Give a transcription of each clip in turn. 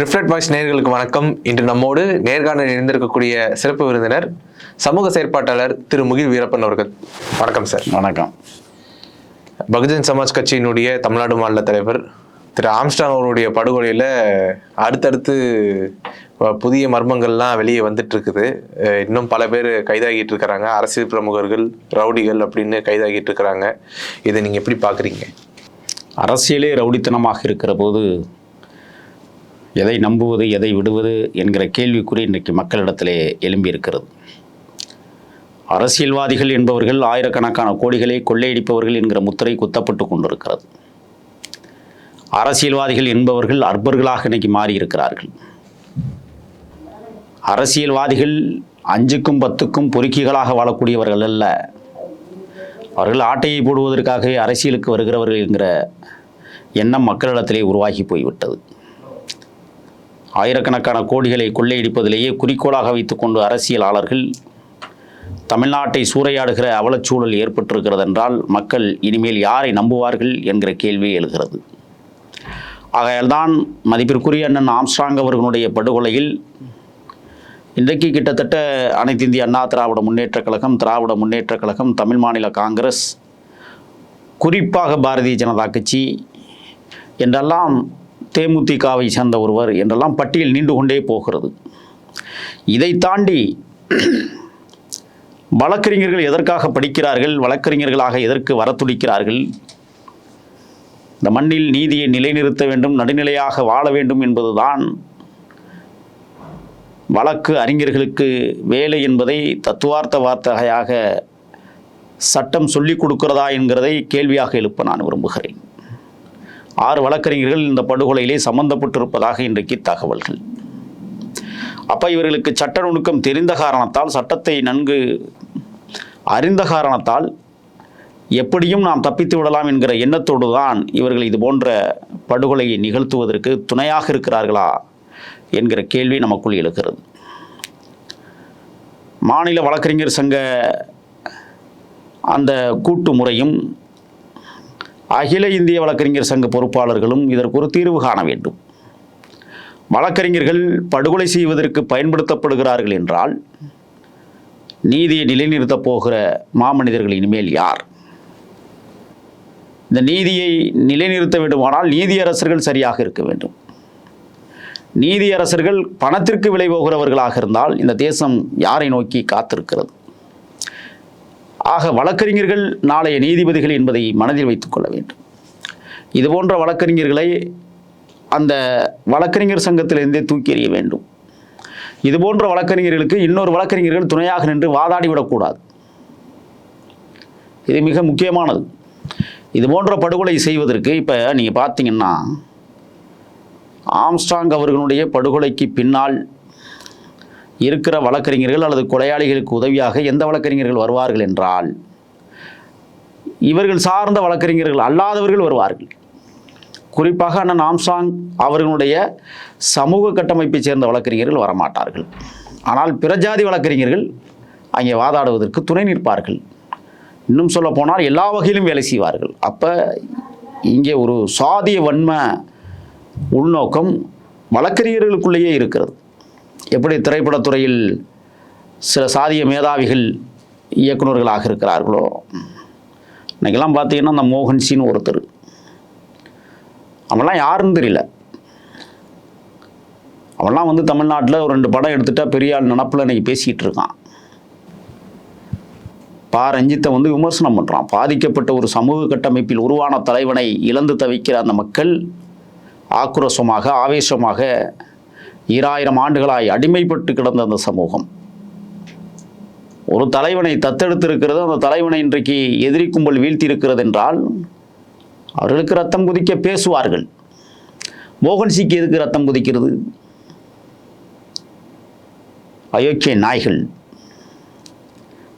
Reflect voice நேயர்களுக்கு வணக்கம். இன்று நம்மோடு நேர்காணல் இணைந்திருக்கக்கூடிய சிறப்பு விருந்தினர் சமூக செயற்பாட்டாளர் திரு முகில் வீரப்பன் அவர்கள். வணக்கம் சார். வணக்கம். பகுஜன் சமாஜ் கட்சியினுடைய தமிழ்நாடு மாநில தலைவர் திரு ஆம்ஸ்டாங் அவருடைய படுகொலையில் அடுத்தடுத்து புதிய மர்மங்கள்லாம் வெளியே வந்துட்டு இருக்குது இன்னும் பல பேர் கைதாகிட்டு இருக்கிறாங்க அரசியல் பிரமுகர்கள் ரவுடிகள் அப்படின்னு கைதாகிட்டு இருக்கிறாங்க இதை நீங்கள் எப்படி பார்க்குறீங்க அரசியலே ரவுடித்தனமாக இருக்கிற போது எதை நம்புவது எதை விடுவது என்கிற கேள்விக்குறி இன்றைக்கு மக்களிடத்திலே எழும்பியிருக்கிறது. அரசியல்வாதிகள் என்பவர்கள் ஆயிரக்கணக்கான கோடிகளை கொள்ளையடிப்பவர்கள் என்கிற முத்திரை குத்தப்பட்டு கொண்டிருக்கிறது. அரசியல்வாதிகள் என்பவர்கள் அற்பர்களாக இன்னைக்கு மாறியிருக்கிறார்கள். அரசியல்வாதிகள் அஞ்சுக்கும் பத்துக்கும் பொறுக்கிகளாக வாழக்கூடியவர்கள் அல்ல. அவர்கள் ஆட்டையை போடுவதற்காகவே அரசியலுக்கு வருகிறவர்கள் என்கிற எண்ணம் மக்களிடத்திலே உருவாகி போய்விட்டது. ஆயிரக்கணக்கான கோடிகளை கொள்ளையடிப்பதிலேயே குறிக்கோளாக வைத்துக்கொண்டு அரசியலாளர்கள் தமிழ்நாட்டை சூறையாடுகிற அவலச்சூழல் ஏற்பட்டிருக்கிறது என்றால் மக்கள் இனிமேல் யாரை நம்புவார்கள் என்கிற கேள்வி எழுகிறது. ஆகையால்தான் மதிப்பிற்குரிய அண்ணன் ஆம்ஸ்ட்ராங் அவர்களுடைய படுகொலையில் இன்றைக்கு கிட்டத்தட்ட அனைத்து இந்திய அண்ணா திராவிட முன்னேற்றக் கழகம் திராவிட முன்னேற்றக் கழகம் தமிழ் மாநில காங்கிரஸ் குறிப்பாக பாரதிய ஜனதா கட்சி என்றெல்லாம் தேமுதிகவை சேர்ந்த ஒருவர் என்றெல்லாம் பட்டியல் நீண்டு கொண்டே போகிறது. இதை தாண்டி வழக்கறிஞர்கள் எதற்காக படிக்கிறார்கள் வழக்கறிஞர்களாக எதற்கு வர துடிக்கிறார்கள் இந்த மண்ணில் நீதியை நிலைநிறுத்த வேண்டும் நடுநிலையாக வாழ வேண்டும் என்பதுதான் வழக்கு அறிஞர்களுக்கு வேலை என்பதை தத்துவார்த்த வார்த்தையாக சட்டம் சொல்லிக் கொடுக்கிறதா என்கிறதை கேள்வியாக எழுப்ப நான் விரும்புகிறேன். ஆறு வழக்கறிஞர்கள் இந்த படுகொலையிலே சம்பந்தப்பட்டிருப்பதாக இன்றைக்கு தகவல்கள். அப்போ இவர்களுக்கு சட்ட நுணுக்கம் தெரிந்த காரணத்தால் சட்டத்தை நன்கு அறிந்த காரணத்தால் எப்படியும் நாம் தப்பித்து விடலாம் என்கிற எண்ணத்தோடு தான் இவர்கள் இது போன்ற படுகொலையை நிகழ்த்துவதற்கு துணையாக இருக்கிறார்களா என்கிற கேள்வி நமக்குள் எழுகிறது. மாநில வழக்கறிஞர் சங்க அந்த கூட்டு முறையும் அகில இந்திய வழக்கறிஞர் சங்க பொறுப்பாளர்களும் இதற்கு ஒரு தீர்வு காண வேண்டும். வழக்கறிஞர்கள் படுகொலை செய்வதற்கு பயன்படுத்தப்படுகிறார்கள் என்றால் நீதியை நிலைநிறுத்தப் போகிற மாமனிதர்கள் இனிமேல் யார்? இந்த நீதியை நிலைநிறுத்த வேண்டுமானால் நீதியரசர்கள் சரியாக இருக்க வேண்டும். நீதியரசர்கள் பணத்திற்கு விலை போகிறவர்களாக இருந்தால் இந்த தேசம் யாரை நோக்கி காத்திருக்கிறது? ஆக வழக்கறிஞர்கள் நாளைய நீதிபதிகள் என்பதை மனதில் வைத்துக் கொள்ள வேண்டும். இது போன்ற வழக்கறிஞர்களை அந்த வழக்கறிஞர் சங்கத்திலிருந்தே தூக்கி எறிய வேண்டும். இது போன்ற வழக்கறிஞர்களுக்கு இன்னொரு வழக்கறிஞர்கள் துணையாக நின்று வாதாடி விடக்கூடாது. இது மிக முக்கியமானது. இது போன்ற படுகொலை செய்வதற்கு இப்போ நீங்கள் பார்த்தீங்கன்னா ஆம்ஸ்டாங் அவர்களுடைய படுகொலைக்கு பின்னால் இருக்கிற வழக்கறிஞர்கள் அல்லது கொலையாளிகளுக்கு உதவியாக எந்த வழக்கறிஞர்கள் வருவார்கள் என்றால் இவர்கள் சார்ந்த வழக்கறிஞர்கள் அல்லாதவர்கள் வருவார்கள். குறிப்பாக அண்ணன் ஆம்சாங் அவர்களுடைய சமூக கட்டமைப்பைச் சேர்ந்த வழக்கறிஞர்கள் வரமாட்டார்கள். ஆனால் பிரஜாதி வழக்கறிஞர்கள் அங்கே வாதாடுவதற்கு துணை நிற்பார்கள். இன்னும் சொல்ல போனால் எல்லா வகையிலும் வேலை செய்வார்கள். அப்போ இங்கே ஒரு சாதிய வன்ம உள்நோக்கம் வழக்கறிஞர்களுக்குள்ளேயே இருக்கிறது. எப்படி திரைப்படத்துறையில் சில சாதிய மேதாவிகள் இயக்குநர்களாக இருக்கிறார்களோ இன்றைக்கெல்லாம் பார்த்தீங்கன்னா அந்த மோகன்சின்னு ஒருத்தர். அவன்லாம் யாருன்னு தெரியல. அவன்லாம் வந்து தமிழ்நாட்டில் ஒரு ரெண்டு படம் எடுத்துட்டா பெரிய ஆள் நினப்பில் இன்னைக்கு பேசிக்கிட்டு இருக்கான். பா. ரஞ்சித்தை வந்து விமர்சனம் பண்ணுறான் பாதிக்கப்பட்ட ஒரு சமூக கட்டமைப்பில் உருவான தலைவனை இழந்து தவிக்கிற அந்த மக்கள் ஆக்ரோஷமாக ஆவேசமாக ஈராயிரம் ஆண்டுகளாய் அடிமைப்பட்டு கிடந்த அந்த சமூகம். ஒரு தலைவனை தத்தெடுத்திருக்கிறது அந்த தலைவனை இன்றைக்கு எதிரி கும்பல் வீழ்த்தி இருக்கிறது என்றால் அவர்களுக்கு ரத்தம் குதிக்க பேசுவார்கள். மோகன்சிக்கு எதுக்கு ரத்தம் குதிக்கிறது? அயோக்கிய நாய்கள்.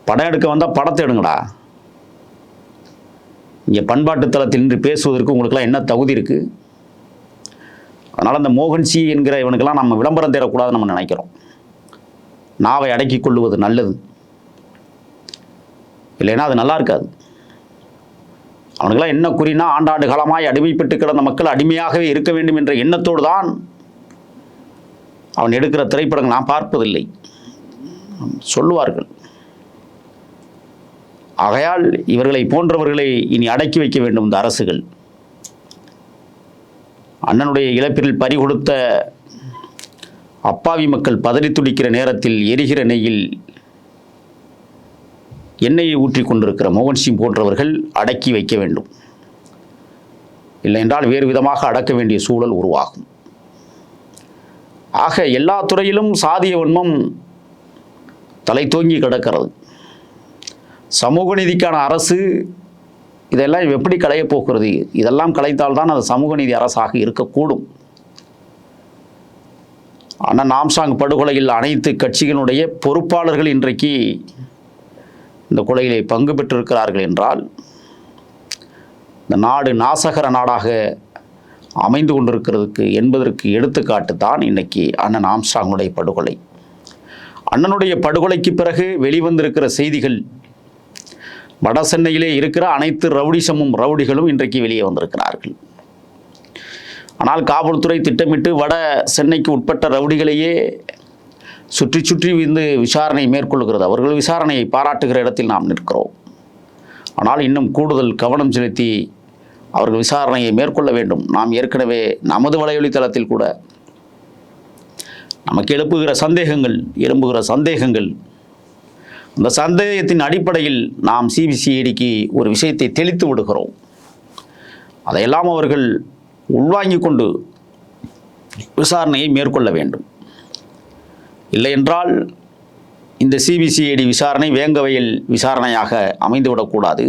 படம் எடுக்க வந்தால் படத்தை எடுங்கடா இங்கே பண்பாட்டு தளத்தில் நின்று பேசுவதற்கு உங்களுக்கெல்லாம் என்ன தகுதி இருக்குது அதனால் அந்த மோகன்சி என்கிற இவனுக்கெல்லாம் நம்ம விளம்பரம் தேடக்கூடாதுன்னு நம்ம நினைக்கிறோம். நாவை அடக்கிக் கொள்ளுவது நல்லது. இல்லைன்னா அது நல்லா இருக்காது. அவனுக்கெல்லாம் என்ன குறினா ஆண்டாண்டு காலமாய் அடிமைப்பட்டு கிடந்த மக்கள் அடிமையாகவே இருக்க வேண்டும் என்ற எண்ணத்தோடு தான் அவன் எடுக்கிற திரைப்படங்கள் நான் பார்ப்பதில்லை. சொல்லுவார்கள். ஆகையால் இவர்களை போன்றவர்களை இனி அடக்கி வைக்க வேண்டும் இந்த அரசுகள். அண்ணனுடைய இழப்பில் பறிகொடுத்த அப்பாவி மக்கள் பதறி துடிக்கிற நேரத்தில் எரிகிற நெய்யில் எண்ணெயை ஊற்றி கொண்டிருக்கிற மோகன் சிங் போன்றவர்கள் அடக்கி வைக்க வேண்டும். இல்லை என்றால் வேறு விதமாக அடக்க வேண்டிய சூழல் உருவாகும். ஆக எல்லா துறையிலும் சாதிய வன்மம் தலை தோங்கி கிடக்கிறது. சமூக நீதிக்கான அரசு இதெல்லாம் எப்படி களைய போகிறது இதெல்லாம் கலைத்தால்தான் அது சமூக நீதி அரசாக இருக்கக்கூடும். அண்ணன் நாம்சாங் படுகொலையில் அனைத்து கட்சிகளுடைய பொறுப்பாளர்கள் இன்றைக்கு இந்த கொலையிலே பங்கு பெற்றிருக்கிறார்கள் என்றால் இந்த நாடு நாசகர நாடாக அமைந்து கொண்டிருக்கிறதுக்கு என்பதற்கு எடுத்துக்காட்டு தான் இன்றைக்கி அண்ணன் ஆம்ஸ்டாங்குடைய படுகொலை. அண்ணனுடைய படுகொலைக்கு பிறகு வெளிவந்திருக்கிற செய்திகள் வட சென்னையிலே இருக்கிற அனைத்து ரவுடிசமும் ரவுடிகளும் இன்றைக்கு வெளியே வந்திருக்கிறார்கள். ஆனால் காவல்துறை திட்டமிட்டு வட சென்னைக்கு உட்பட்ட ரவுடிகளையே சுற்றி சுற்றி வந்து விசாரணை மேற்கொள்கிறது. அவர்கள் விசாரணையை பாராட்டுகிற இடத்தில் நாம் நிற்கிறோம். ஆனால் இன்னும் கூடுதல் கவனம் செலுத்தி அவர்கள் விசாரணையை மேற்கொள்ள வேண்டும். நாம் ஏற்கனவே நமது வலையொலி தளத்தில் கூட நமக்கு எழுப்புகிற சந்தேகங்கள் எழும்புகிற சந்தேகங்கள் இந்த சந்தேகத்தின் அடிப்படையில் நாம் சிபிசிஐடிக்கு ஒரு விஷயத்தை தெளித்து விடுகிறோம். அதையெல்லாம் அவர்கள் உள்வாங்கி கொண்டு விசாரணையை மேற்கொள்ள வேண்டும். இல்லை என்றால் இந்த சிபிசிஐடி விசாரணை வேங்கவையில் விசாரணையாக அமைந்துவிடக்கூடாது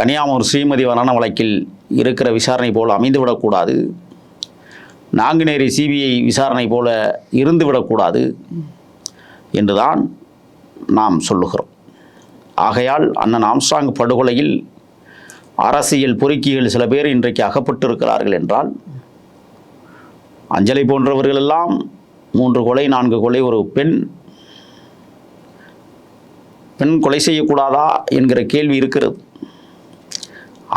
கனியாமூர் ஸ்ரீமதி வரண வழக்கில் இருக்கிற விசாரணை போல் அமைந்துவிடக்கூடாது நாங்குநேரி சிபிஐ விசாரணை போல இருந்துவிடக்கூடாது என்றுதான் நாம் சொல்லுகிறோம். ஆகையால் அண்ணன் ஆம்ஸ்டாங் படுகொலையில் அரசியல் பொறுக்கிகள் சில பேர் இன்றைக்கு அகப்பட்டிருக்கிறார்கள் என்றால் அஞ்சலி போன்றவர்களெல்லாம் மூன்று கொலை நான்கு கொலை ஒரு பெண் பெண் கொலை செய்யக்கூடாதா என்கிற கேள்வி இருக்கிறது.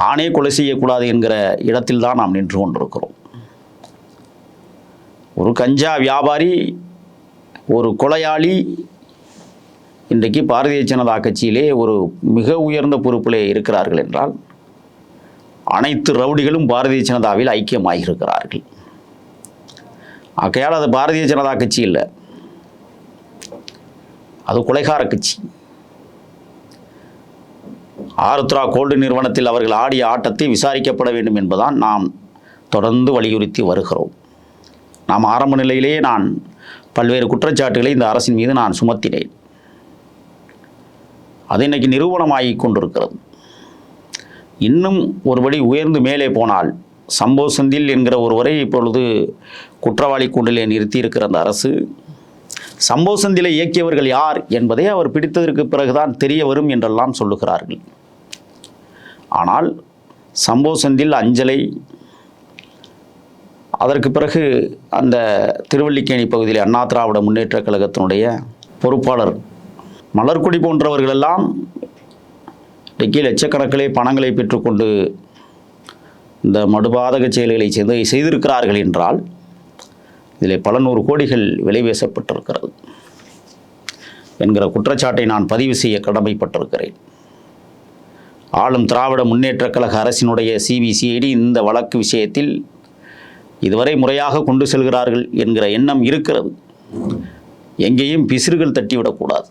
ஆணே கொலை செய்யக்கூடாது என்கிற இடத்தில் தான் நாம் நின்று கொண்டிருக்கிறோம். ஒரு கஞ்சா வியாபாரி ஒரு கொலையாளி இன்றைக்கு பாரதிய ஜனதா கட்சியிலே ஒரு மிக உயர்ந்த பொறுப்பிலே இருக்கிறார்கள் என்றால் அனைத்து ரவுடிகளும் பாரதிய ஜனதாவில் ஐக்கியமாகியிருக்கிறார்கள். ஆகையால் அது பாரதிய ஜனதா கட்சி இல்லை. அது கொலைகார கட்சி. ஆருத்ரா கோல்டு நிறுவனத்தில் அவர்கள் ஆடிய ஆட்டத்தை விசாரிக்கப்பட வேண்டும் என்பதான் நாம் தொடர்ந்து வலியுறுத்தி வருகிறோம். நாம் ஆரம்ப நிலையிலேயே நான் பல்வேறு குற்றச்சாட்டுகளை இந்த அரசின் மீது நான் சுமத்தினேன். அது இன்றைக்கி நிரூபணமாகிக் கொண்டிருக்கிறது. இன்னும் ஒருபடி உயர்ந்து மேலே போனால் சம்போ செந்தில் என்கிற ஒருவரை இப்பொழுது குற்றவாளி கூண்டிலே நிறுத்தி இருக்கிற அந்த அரசு சம்போ செந்திலை இயக்கியவர்கள் யார் என்பதை அவர் பிடித்ததற்கு பிறகுதான் தெரிய வரும் என்றெல்லாம் சொல்லுகிறார்கள். ஆனால் சம்போ செந்தில் அஞ்சலை அதற்கு பிறகு அந்த திருவல்லிக்கேணி பகுதியில் அண்ணா திராவிட முன்னேற்றக் கழகத்தினுடைய பொறுப்பாளர் மலர்கொடி போன்றவர்களெல்லாம் இன்றைக்கு லட்சக்கணக்கிலே பணங்களை பெற்றுக்கொண்டு இந்த மடுபாதக செயல்களை செய்து செய்திருக்கிறார்கள் என்றால் இதில் பல நூறு கோடிகள் விலை பேசப்பட்டிருக்கிறது என்கிற குற்றச்சாட்டை நான் பதிவு செய்ய கடமைப்பட்டிருக்கிறேன். ஆளும் திராவிட முன்னேற்றக் கழக அரசினுடைய சிபிசிஐடி இந்த வழக்கு விஷயத்தில் இதுவரை முறையாக கொண்டு செல்கிறார்கள் என்கிற எண்ணம் இருக்கிறது. எங்கேயும் பிசிறுகள் தட்டிவிடக்கூடாது.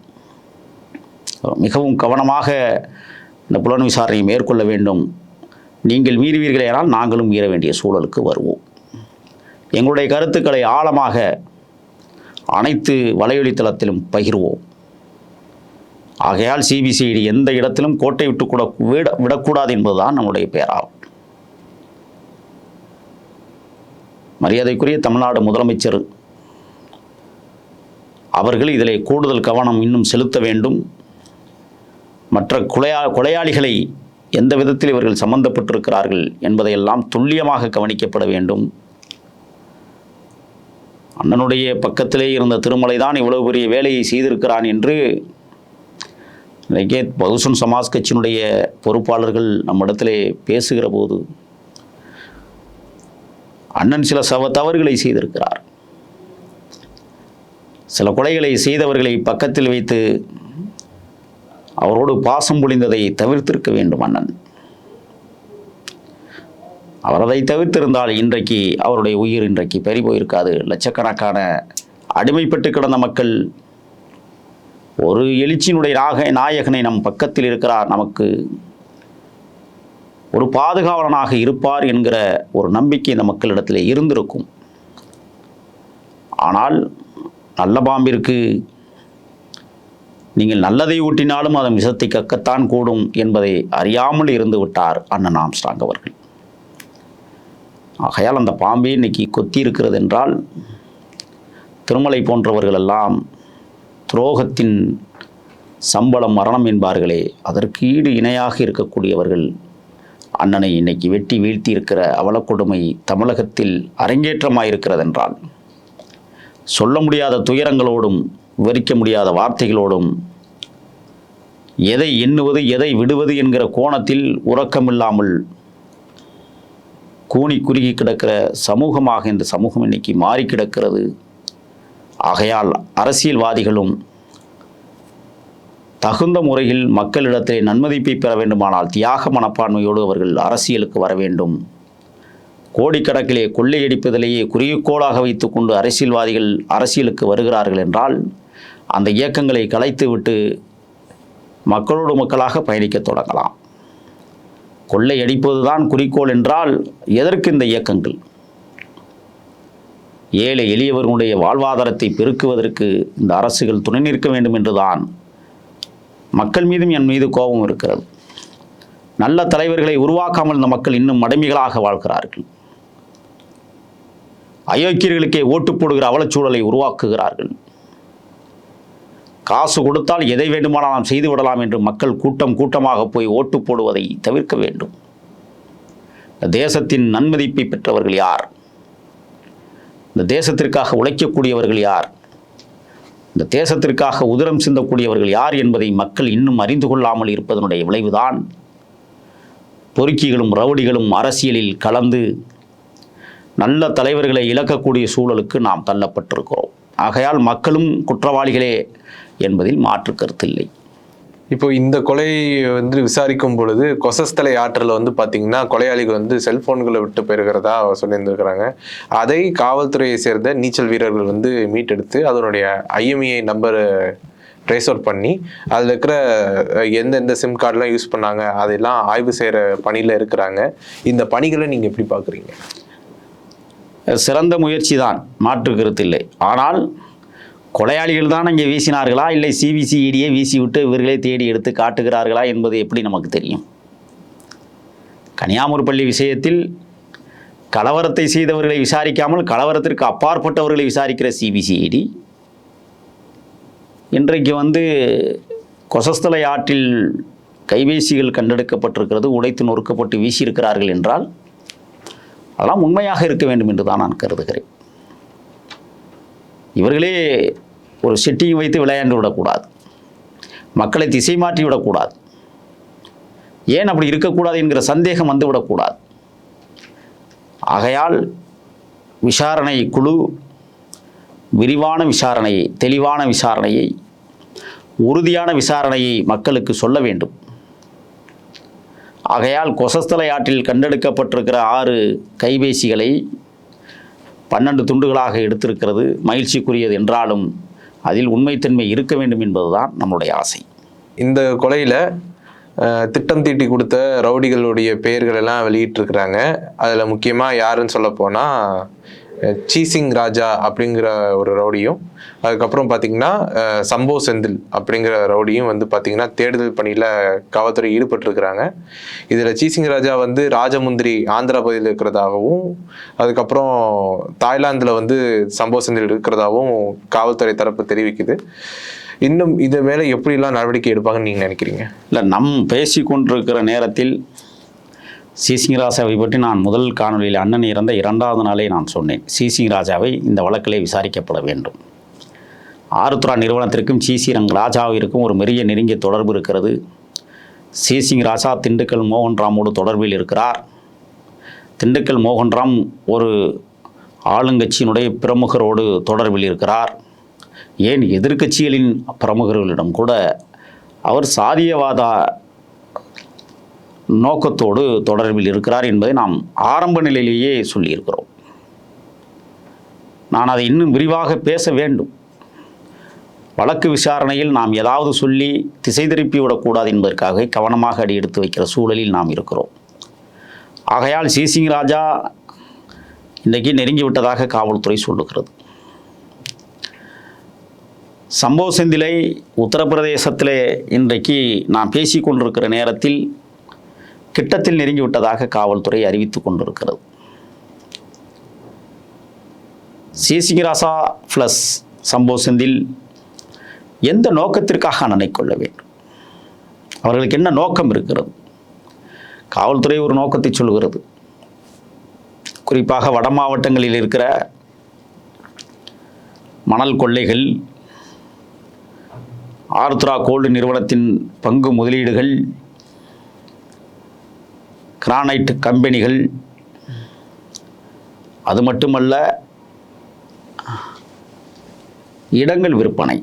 மிகவும் கவனமாக இந்த புலன் விசாரணையை மேற்கொள்ள வேண்டும். நீங்கள் மீறுவீர்களேனால் நாங்களும் மீற வேண்டிய சூழலுக்கு வருவோம். எங்களுடைய கருத்துக்களை ஆழமாக அனைத்து வலையொலித்தளத்திலும் பகிர்வோம். ஆகையால் சிபிசிஐடி எந்த இடத்திலும் கோட்டை விட்டு கூட விட விடக்கூடாது என்பதுதான் நம்முடைய பெயராகும் மரியாதைக்குரிய தமிழ்நாடு முதலமைச்சர் அவர்கள் இதில் கூடுதல் கவனம் இன்னும் செலுத்த வேண்டும். மற்ற கொலையா கொலையாளிகளை எந்த விதத்தில் இவர்கள் சம்பந்தப்பட்டிருக்கிறார்கள் என்பதையெல்லாம் துல்லியமாக கவனிக்கப்பட வேண்டும். அண்ணனுடைய பக்கத்திலே இருந்த திருமலை தான் இவ்வளவு பெரிய வேலையை செய்திருக்கிறான் என்று இன்றைக்கே பகுசன் சமாஜ் கட்சியினுடைய பொறுப்பாளர்கள் நம்மிடத்திலே பேசுகிற போது அண்ணன் சில சவ தவறுகளை செய்திருக்கிறார். சில கொலைகளை செய்தவர்களை பக்கத்தில் வைத்து அவரோடு பாசம் பொழிந்ததை தவிர்த்திருக்க வேண்டும் அண்ணன். அவர் அதை தவிர்த்திருந்தால் இன்றைக்கு அவருடைய உயிர் இன்றைக்கு பெறி போயிருக்காது லட்சக்கணக்கான அடிமைப்பட்டு கிடந்த மக்கள் ஒரு எழுச்சியினுடைய நாக நாயகனை நம் பக்கத்தில் இருக்கிறார். நமக்கு ஒரு பாதுகாவலனாக இருப்பார் என்கிற ஒரு நம்பிக்கை இந்த மக்களிடத்தில் இருந்திருக்கும். ஆனால் நல்ல பாம்பிற்கு நீங்கள் நல்லதை ஊட்டினாலும் அதன் விஷத்தை கக்கத்தான் கூடும் என்பதை அறியாமல் இருந்து விட்டார் அண்ணன் ஆம்ஸ்டாங் அவர்கள். ஆகையால் அந்த பாம்பே இன்னைக்கு கொத்தி இருக்கிறது என்றால் திருமலை போன்றவர்கள் எல்லாம் துரோகத்தின் சம்பளம் மரணம் என்பார்களே அதற்கு ஈடு இணையாக இருக்கக்கூடியவர்கள் அண்ணனை இன்னைக்கு வெட்டி வீழ்த்தி இருக்கிற அவலக்கொடுமை தமிழகத்தில் அரங்கேற்றமாயிருக்கிறதென்றால் சொல்ல முடியாத துயரங்களோடும் விவரிக்க முடியாத வார்த்தைகளோடும் எதை எண்ணுவது எதை விடுவது என்கிற கோணத்தில் உறக்கமில்லாமல் கூனி குறுகி கிடக்கிற சமூகமாக இந்த சமூகம் இன்னைக்கு மாறி கிடக்கிறது. ஆகையால் அரசியல்வாதிகளும் தகுந்த முறையில் மக்களிடத்திலே நன்மதிப்பை பெற வேண்டுமானால் தியாக மனப்பான்மையோடு அவர்கள் அரசியலுக்கு வர வேண்டும். கோடிக்கணக்கிலே கொள்ளையடிப்பதிலேயே குறிக்கோளாக வைத்துக்கொண்டு அரசியல்வாதிகள் அரசியலுக்கு வருகிறார்கள் என்றால் அந்த இயக்கங்களை கலைத்துவிட்டு மக்களோடு மக்களாக பயணிக்கத் தொடங்கலாம். கொள்ளையடிப்பதுதான் குறிக்கோள் என்றால் எதற்கு இந்த இயக்கங்கள்? ஏழை எளியவர்களுடைய வாழ்வாதாரத்தை பெருக்குவதற்கு இந்த அரசுகள் துணை நிற்க வேண்டும் என்றுதான் மக்கள் மீதும் என் மீது கோபம் இருக்கிறது. நல்ல தலைவர்களை உருவாக்காமல் இந்த மக்கள் இன்னும் மடமைகளாக வாழ்கிறார்கள். அயோக்கியர்களுக்கே ஓட்டு போடுகிற அவலச்சூழலை உருவாக்குகிறார்கள். காசு கொடுத்தால் எதை வேண்டுமானாலும் செய்து விடலாம் என்று மக்கள் கூட்டம் கூட்டமாக போய் ஓட்டு போடுவதை தவிர்க்க வேண்டும். இந்த தேசத்தின் நன்மதிப்பை பெற்றவர்கள் யார்? இந்த தேசத்திற்காக உழைக்கக்கூடியவர்கள் யார்? இந்த தேசத்திற்காக உதிரம் சிந்தக்கூடியவர்கள் யார் என்பதை மக்கள் இன்னும் அறிந்து கொள்ளாமல் இருப்பதனுடைய விளைவுதான் பொறுக்கிகளும் ரவுடிகளும் அரசியலில் கலந்து நல்ல தலைவர்களை இழக்கக்கூடிய சூழலுக்கு நாம் தள்ளப்பட்டிருக்கிறோம். ஆகையால் மக்களும் குற்றவாளிகளே என்பதில் மாற்று கருத்தில்லை. இப்போ இந்த கொலை வந்து விசாரிக்கும் பொழுது கொசஸ்தலை ஆற்றில் வந்து பார்த்தீங்கன்னா கொலையாளிகள் வந்து செல்போன்களை விட்டு போயிருக்கிறதா சொல்லியிருந்திருக்கிறாங்க. அதை காவல்துறையை சேர்ந்த நீச்சல் வீரர்கள் வந்து மீட்டெடுத்து அதனுடைய ஐஎம்இஐ நம்பரை ட்ரேஸ் அவுட் பண்ணி அதில் இருக்கிற எந்தெந்த சிம் கார்டெலாம் யூஸ் பண்ணாங்க அதெல்லாம் ஆய்வு செய்கிற பணியில் இருக்கிறாங்க. இந்த பணிகளை நீங்கள் எப்படி பார்க்குறீங்க? சிறந்த முயற்சி தான் மாற்று கருத்தில்லை. ஆனால் கொலையாளிகள் தான் இங்கே வீசினார்களா? இல்லை சிபிசிஇடியே வீசி விட்டு இவர்களே தேடி எடுத்து காட்டுகிறார்களா என்பது எப்படி நமக்கு தெரியும்? கனியாமூர் பள்ளி விஷயத்தில் கலவரத்தை செய்தவர்களை விசாரிக்காமல் கலவரத்திற்கு அப்பாற்பட்டவர்களை விசாரிக்கிற சிபிசிஐடி இன்றைக்கு வந்து கொசஸ்தலை ஆற்றில் கைபேசிகள் கண்டெடுக்கப்பட்டிருக்கிறது உடைத்து நொறுக்கப்பட்டு வீசியிருக்கிறார்கள் என்றால் அதெல்லாம் உண்மையாக இருக்க வேண்டும் என்று தான் நான் கருதுகிறேன். இவர்களே ஒரு செட்டிங் வைத்து விளையாண்டு விடக்கூடாது. மக்களை திசை மாற்றி விடக்கூடாது. ஏன் அப்படி இருக்கக்கூடாது என்கிற சந்தேகம் வந்து விடக்கூடாது. ஆகையால் விசாரணை குழு விரிவான விசாரணையை தெளிவான விசாரணையை உறுதியான விசாரணையை மக்களுக்கு சொல்ல வேண்டும். ஆகையால் கொசஸ்தலை ஆற்றில் கண்டெடுக்கப்பட்டிருக்கிற ஆறு கைபேசிகளை பன்னெண்டு துண்டுகளாக எடுத்திருக்கிறது. மகிழ்ச்சிக்குரியது என்றாலும் அதில் உண்மைத்தன்மை இருக்க வேண்டும் என்பதுதான் நம்முடைய ஆசை. இந்த கொலையில் திட்டம் தீட்டி கொடுத்த ரவுடிகளுடைய பெயர்கள் எல்லாம் வெளியிட்டிருக்கிறாங்க. அதில் முக்கியமாக யாருன்னு சொல்ல போனால் சீசிங் ராஜா அப்படிங்கிற ஒரு ரவுடியும் அதுக்கப்புறம் பார்த்தீங்கன்னா சம்போ செந்தில் அப்படிங்கிற ரவுடியும் வந்து பார்த்தீங்கன்னா தேடுதல் பணியில் காவல்துறை ஈடுபட்டிருக்கிறாங்க. இதில் சீசிங் ராஜா வந்து ராஜமுந்திரி ஆந்திரா பகுதியில் இருக்கிறதாகவும் அதுக்கப்புறம் தாய்லாந்தில் வந்து சம்போ செந்தில் இருக்கிறதாகவும் காவல்துறை தரப்பு தெரிவிக்குது. இன்னும் இது மேலே எப்படிலாம் நடவடிக்கை எடுப்பாங்கன்னு நீங்கள் நினைக்கிறீங்க? இல்லை நம் பேசி கொண்டிருக்கிற நேரத்தில் சி. ராஜாவை பற்றி நான் முதல் காணொளியில் அண்ணன் இறந்த இரண்டாவது நாளே நான் சொன்னேன். சிசிங் ராஜாவை இந்த வழக்கிலே விசாரிக்கப்பட வேண்டும். ஆருத்ரா நிறுவனத்திற்கும் சிசிரங் ராஜாவிற்கும் ஒரு மெரிய நெருங்கிய தொடர்பு இருக்கிறது. சிசிங் ராஜா திண்டுக்கல் மோகன்ராமோடு தொடர்பில் இருக்கிறார். திண்டுக்கல் மோகன்ராம் ஒரு ஆளுங்கட்சியினுடைய பிரமுகரோடு தொடர்பில் இருக்கிறார். ஏன் எதிர்க்கட்சிகளின் பிரமுகர்களிடம் கூட அவர் சாதியவாத நோக்கத்தோடு தொடர்பில் இருக்கிறார் என்பதை நாம் ஆரம்ப நிலையிலேயே சொல்லியிருக்கிறோம். நான் அதை இன்னும் விரிவாக பேச வேண்டும். வழக்கு விசாரணையில் நாம் ஏதாவது சொல்லி திசை திருப்பி விடக்கூடாது என்பதற்காக கவனமாக அடி எடுத்து வைக்கிற சூழலில் நாம் இருக்கிறோம். ஆகையால் சிசிங் ராஜா இன்றைக்கு நெருங்கி விட்டதாக காவல்துறை சொல்லுகிறது. சம்பவ செந்திலை உத்தரப்பிரதேசத்திலே இன்றைக்கு நான் பேசி கொண்டிருக்கிற நேரத்தில் கிட்டத்தில் நெருங்கி விட்டதாக காவல்துறை அறிவித்து கொண்டிருக்கிறது. சிசிங்கராசா ப்ளஸ் சம்போ செந்தில் எந்த நோக்கத்திற்காக நினைக்கொள்ள கொள்ள வேண்டும்? அவர்களுக்கு என்ன நோக்கம் இருக்கிறது? காவல்துறை ஒரு நோக்கத்தை சொல்கிறது குறிப்பாக வட மாவட்டங்களில் இருக்கிற மணல் கொள்ளைகள் ஆர்த்ரா கோல்டு நிறுவனத்தின் பங்கு முதலீடுகள் கிரானைட் கம்பெனிகள். அது மட்டுமல்ல இடங்கள் விற்பனை.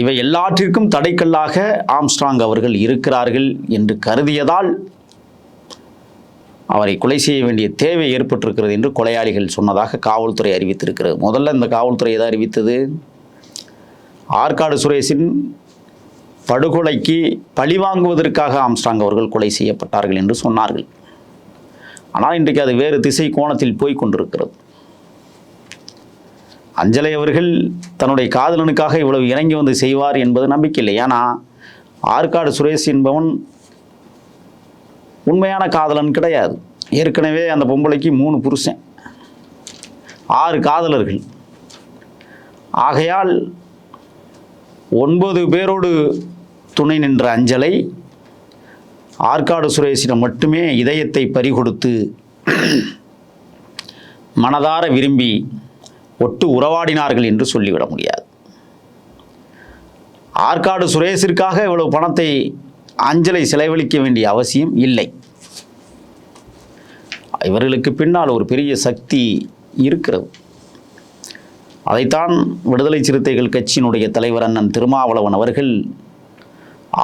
இவை எல்லாற்றிற்கும் தடைக்கல்லாக ஆம்ஸ்ட்ராங் அவர்கள் இருக்கிறார்கள் என்று கருதியதால் அவரை கொலை செய்ய வேண்டிய தேவை ஏற்பட்டிருக்கிறது என்று கொலையாளிகள் சொன்னதாக காவல்துறை அறிவித்திருக்கிறது. முதல்ல இந்த காவல்துறை எதை அறிவித்தது? ஆற்காடு சுரேஷின் படுகொலைக்கு பழிவாங்குவதற்காக ஆம்ஸ்டாங் அவர்கள் கொலை செய்யப்பட்டார்கள் என்று சொன்னார்கள். ஆனால் இன்றைக்கு அது வேறு திசை கோணத்தில் போய் கொண்டிருக்கிறது. அஞ்சலை அவர்கள் தன்னுடைய காதலனுக்காக இவ்வளவு இறங்கி வந்து செய்வார் என்பது நம்பிக்கை இல்லை. ஏன்னா ஆற்காடு சுரேஷ் என்பவன் உண்மையான காதலன் கிடையாது. ஏற்கனவே அந்த பொம்பளைக்கு மூணு புருஷன் ஆறு காதலர்கள். ஆகையால் ஒன்பது பேரோடு துணை நின்ற அஞ்சலை ஆற்காடு சுரேஷிடம் மட்டுமே இதயத்தை பறிகொடுத்து மனதார விரும்பி ஒட்டு உறவாடினார்கள் என்று சொல்லிவிட முடியாது. ஆற்காடு சுரேஷிற்காக இவ்வளவு பணத்தை அஞ்சலை செலவழிக்க வேண்டிய அவசியம் இல்லை. இவர்களுக்கு பின்னால் ஒரு பெரிய சக்தி இருக்கிறது. அதைத்தான் விடுதலை சிறுத்தைகள் கட்சியினுடைய தலைவர் அண்ணன் திருமாவளவன் அவர்கள்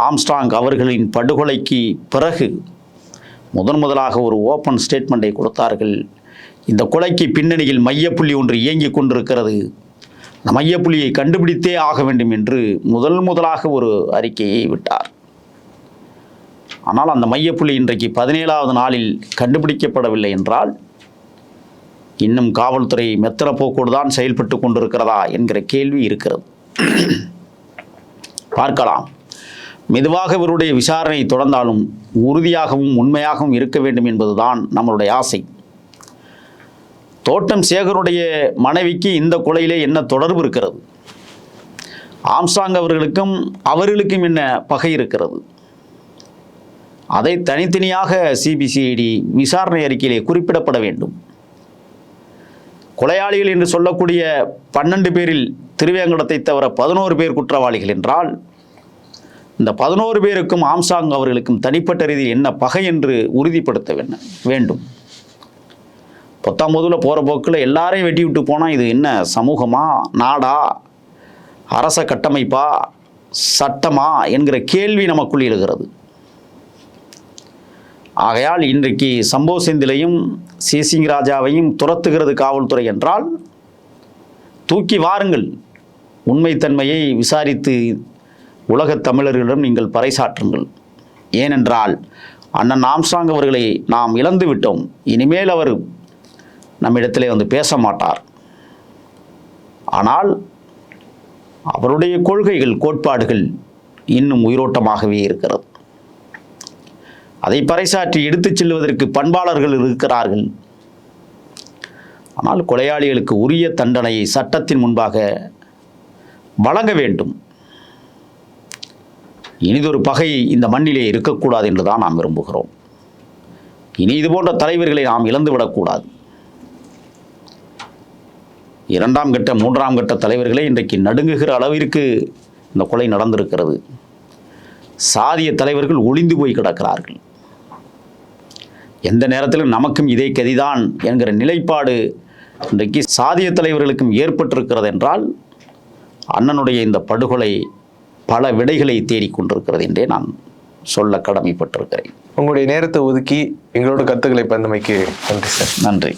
ஆம்ஸ்ட்ராங் அவர்களின் படுகொலைக்கு பிறகு முதன் முதலாக ஒரு ஓப்பன் ஸ்டேட்மெண்ட்டை கொடுத்தார்கள். இந்த கொலைக்கு பின்னணியில் மையப்புள்ளி ஒன்று இயங்கிக் கொண்டிருக்கிறது. அந்த மையப்புள்ளியை கண்டுபிடித்தே ஆக வேண்டும் என்று முதல் முதலாக ஒரு அறிக்கையை விட்டார். ஆனால் அந்த மையப்புள்ளி இன்றைக்கு பதினேழாவது நாளில் கண்டுபிடிக்கப்படவில்லை என்றால் இன்னும் காவல்துறை மெத்தன போக்கோடு தான் செயல்பட்டு கொண்டிருக்கிறதா என்கிற கேள்வி இருக்கிறது. பார்க்கலாம். மெதுவாக இவருடைய விசாரணை தொடர்ந்தாலும் உறுதியாகவும் உண்மையாகவும் இருக்க வேண்டும் என்பதுதான் நம்மளுடைய ஆசை. தோட்டம் சேகருடைய மனைவிக்கு இந்த கொலையிலே என்ன தொடர்பு இருக்கிறது? ஆம்சாங் அவர்களுக்கும் அவர்களுக்கும் என்ன பகை இருக்கிறது? அதை தனித்தனியாக சிபிசிஐடி விசாரணை அறிக்கையிலே குறிப்பிடப்பட வேண்டும். கொலையாளிகள் என்று சொல்லக்கூடிய பன்னெண்டு பேரில் திருவேங்கடத்தை தவிர பதினோரு பேர் குற்றவாளிகள் என்றால் இந்த பதினோரு பேருக்கும் ஆம்சாங் அவர்களுக்கும் தனிப்பட்ட ரீதியில் என்ன பகை என்று உறுதிப்படுத்த வேண்டும். வேண்டும் பத்தொம்பதுல போகிற போக்கில் எல்லாரையும் வெட்டி விட்டு போனால் இது என்ன சமூகமா நாடா அரச கட்டமைப்பா சட்டமா என்கிற கேள்வி நமக்குள் எழுகிறது. ஆகையால் இன்றைக்கு சம்பவ செந்திலையும் சிசிங் ராஜாவையும் துரத்துகிறது காவல்துறை என்றால் தூக்கி வாருங்கள். உண்மைத்தன்மையை விசாரித்து உலகத் தமிழர்களிடம் நீங்கள் பறைசாற்றுங்கள். ஏனென்றால் அண்ணன் ஆம்சாங் அவர்களை நாம் இழந்து விட்டோம். இனிமேல் அவர் நம்மிடத்திலே வந்து பேச மாட்டார். ஆனால் அவருடைய கொள்கைகள் கோட்பாடுகள் இன்னும் உயிரோட்டமாகவே இருக்கிறது. அதை பறைசாற்றி எடுத்துச் செல்வதற்கு பண்பாளர்கள் இருக்கிறார்கள். ஆனால் கொலையாளிகளுக்கு உரிய தண்டனையை சட்டத்தின் முன்பாக வழங்க வேண்டும். இனிதொரு பகை இந்த மண்ணிலே இருக்கக்கூடாது என்று தான் நாம் விரும்புகிறோம். இனி இது போன்ற தலைவர்களை நாம் இழந்துவிடக்கூடாது இரண்டாம் கட்ட மூன்றாம் கட்ட தலைவர்களே இன்றைக்கு நடுங்குகிற அளவிற்கு இந்த கொலை நடந்திருக்கிறது. சாதிய தலைவர்கள் ஒளிந்து போய் கிடக்கிறார்கள். எந்த நேரத்திலும் நமக்கும் இதே கதிதான் என்கிற நிலைப்பாடு இன்றைக்கு சாதிய தலைவர்களுக்கும் ஏற்பட்டிருக்கிறது என்றால் அண்ணனுடைய இந்த படுகொலை பல விடைகளை தேடிக்கொண்டிருக்கிறது என்றே நான் சொல்ல கடமைப்பட்டிருக்கிறேன். உங்களுடைய நேரத்தை ஒதுக்கி எங்களோட கருத்துக்களை பந்தமைக்கு நன்றி சார். நன்றி.